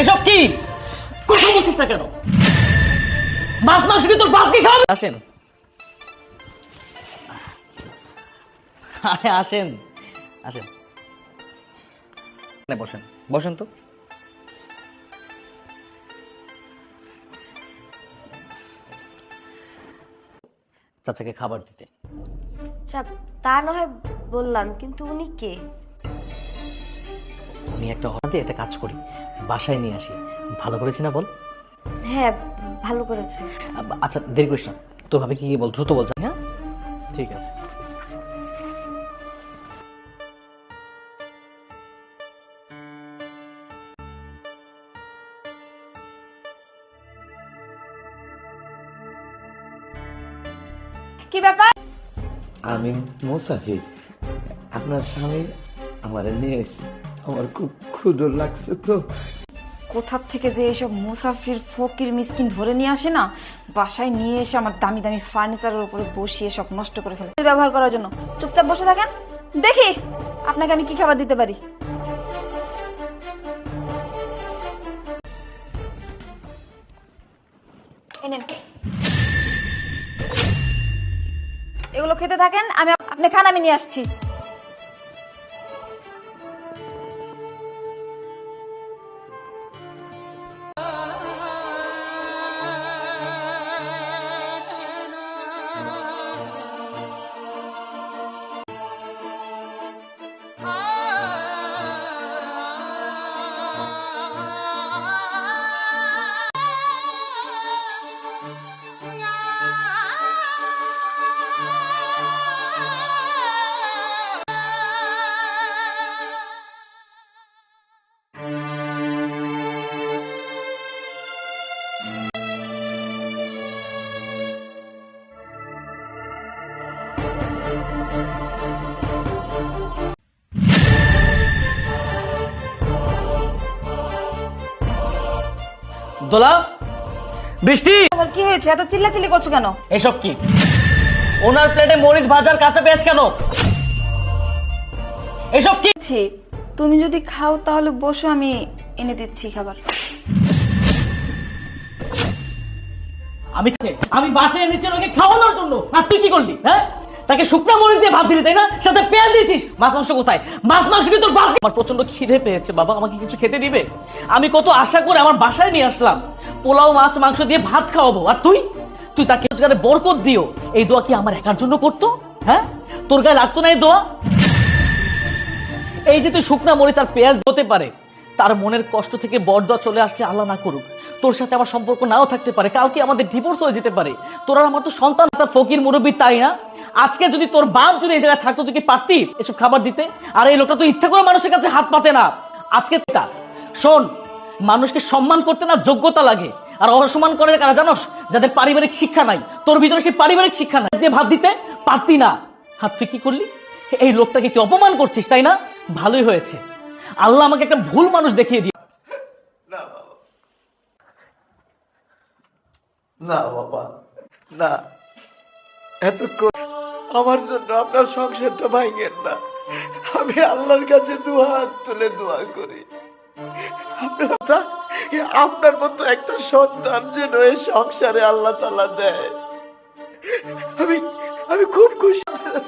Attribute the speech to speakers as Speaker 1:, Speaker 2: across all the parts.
Speaker 1: এসব কি? কথা বলছিস না কেন? মাছ, মাংস আসেন। আসেন। আসেন। বসেন। বসেন তো। চাচাকে খাবার দিতে।
Speaker 2: আচ্ছা তা না হয় বললাম, কিন্তু উনি কে?
Speaker 1: আমি একটা হঠাৎ একটা কাজ করি বাসায় নিয়ে আসি। ভালো করেছি না বল?
Speaker 2: হ্যাঁ ভালো করেছ।
Speaker 1: আচ্ছা দেরি করিস না। তো ভাবে কি বল? দ্রুত বলছি হ্যাঁ? ঠিক আছে।
Speaker 2: কি ব্যাপার?
Speaker 3: আমি মুসাফির। আপনার স্বামী আমার নিয়ে এসে আমার খুব ক্ষুদর লাগছে তো।
Speaker 4: কোথার থেকে যে এইসব মুসাফির, ফকির, মিসকিন ধরে নিয়ে আসে না, বাসায় নিয়ে এসে আমার দামি দামি ফার্নিচারের উপরে বসিয়ে সব নষ্ট করে ফেলে। ব্যবহার করার জন্য চুপচাপ বসে থাকেন? দেখি আপনাকে আমি কি খাবার দিতে পারি। এগুলো খেতে থাকেন, আমি আপনি খান, আমি নিয়ে আসছি।
Speaker 1: দোলা বৃষ্টি!
Speaker 4: আবার কি হয়েছে? এত চিল্লাচিল্লি করছ কেন?
Speaker 1: এসব কি? ওনার প্লেটে মরিচ ভাজার কাঁচা পেঁয়াজ কেন? এসব কি?
Speaker 4: ছি, তুমি যদি খাও তাহলে বসো আমি এনে দিচ্ছি খাবার।
Speaker 1: আমি আমি বাসায় এনেছি ওকে খাওয়ানোর জন্য। আর তুই কি করলি হ্যাঁ? তাকে শুকনো মরিচ দিয়ে ভাত দিলি, তাই না? সাথে পেঁয়াজ দিয়েছিস। মাছ, মাংস কোথায়? মাছ, মাংস কি তোর আমার প্রচণ্ড খিদে পেয়েছে, বাবা, আমাকে কিছু খেতে দিবে? আমি কত আশা করে আমার বাসায় নিয়ে আসলাম। পোলাও, মাছ, মাংস দিয়ে ভাত খাওয়াবো। আর তুই? তুই তাকে রোজগারে বরকত দিও। এই দোয়া কি আমার একার জন্য করতো? হ্যাঁ? তোর গায়ে লাগতো না এই দোয়া? এই যে তুই শুকনা মরিচ আর পেঁয়াজ হতে পারে তার মনের কষ্ট থেকে বরদোয়া চলে আসলে আল্লাহ না করুক। তোর সাথে আমার সম্পর্ক নাও থাকতে পারে, কালকে আমাদের ডিভোর্স হয়ে যেতে পারে। তোর আমার তো সন্তান ফকির, মুরব্বী তাই না? আজকে যদি তোর বাপ যদি এই জায়গায় থাকতো, তুই পারতি এসব খাবার দিতে? আর এই লোকটা তো ইচ্ছা করে মানুষের কাছে হাত পাতে না। আজকে তা, শোন, মানুষকে সম্মান করতে না যোগ্যতা লাগে। আর অসম্মান করে কারা জানোস, যাদের পারিবারিক শিক্ষা নাই, তোর ভিতরে সেই পারিবারিক শিক্ষা নাই। দিয়ে ভাত দিতে পারতি না। হাত তুই কি করলি? এই লোকটাকে তুই অপমান করছিস, তাই না? ভালোই হয়েছে। আল্লাহ আমাকে একটা ভুল মানুষ দেখিয়ে দিয়ে
Speaker 3: না, বাবা। না আমার জন্য আপনার সংসারটা ভাঙেন না। আমি আল্লাহর কাছে তুলে দোয়া করি। আপনার আপনার মতো একটা সন্তান যেন এই সংসারে আল্লাহ তালা দেয়। আমি আমি খুব খুশি।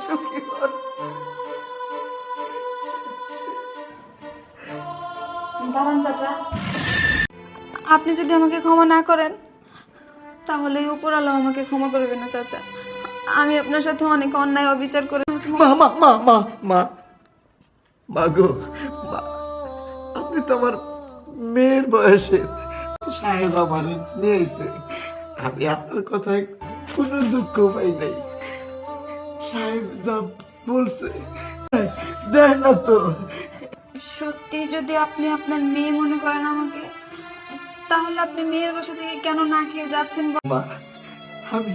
Speaker 3: সুখী হন।
Speaker 4: দাঁড়ান চাচা। আপনি যদি আমাকে ক্ষমা না করেন তাহলে উপরালা আমাকে ক্ষমা করবে না চাচা। আমি আপনার সাথে অনেক অন্যায় অবিচার করে
Speaker 3: মা মা মা মা মা। মা গো মা আপনি তো আমার মেয়ের বয়সে সাহেব আমার নিয়েছে আমি আপনার কথায় কোনো দুঃখ পাই নাই। সাহেব যা বলছে দেখ না তো।
Speaker 4: সত্যি যদি আপনি আপনার মেয়ে মনে করেন আমাকে তাহলে আপনি মেয়ের বাসা থেকে কেন না খেয়ে যাচ্ছেন
Speaker 3: মা আমি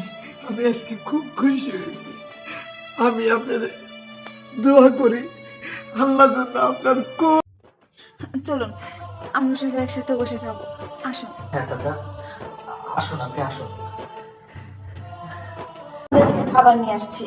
Speaker 3: আমি আজকে খুব খুশি হয়েছি। আমি আপনার দোয়া করি আল্লাহ যেন আপনার
Speaker 4: চলুন আমরা সবাই একসাথে বসে খাব। আসুন।
Speaker 1: হ্যাঁ চাচা। আসুন আপনি আসুন।
Speaker 4: খাবার নিয়ে আসছি।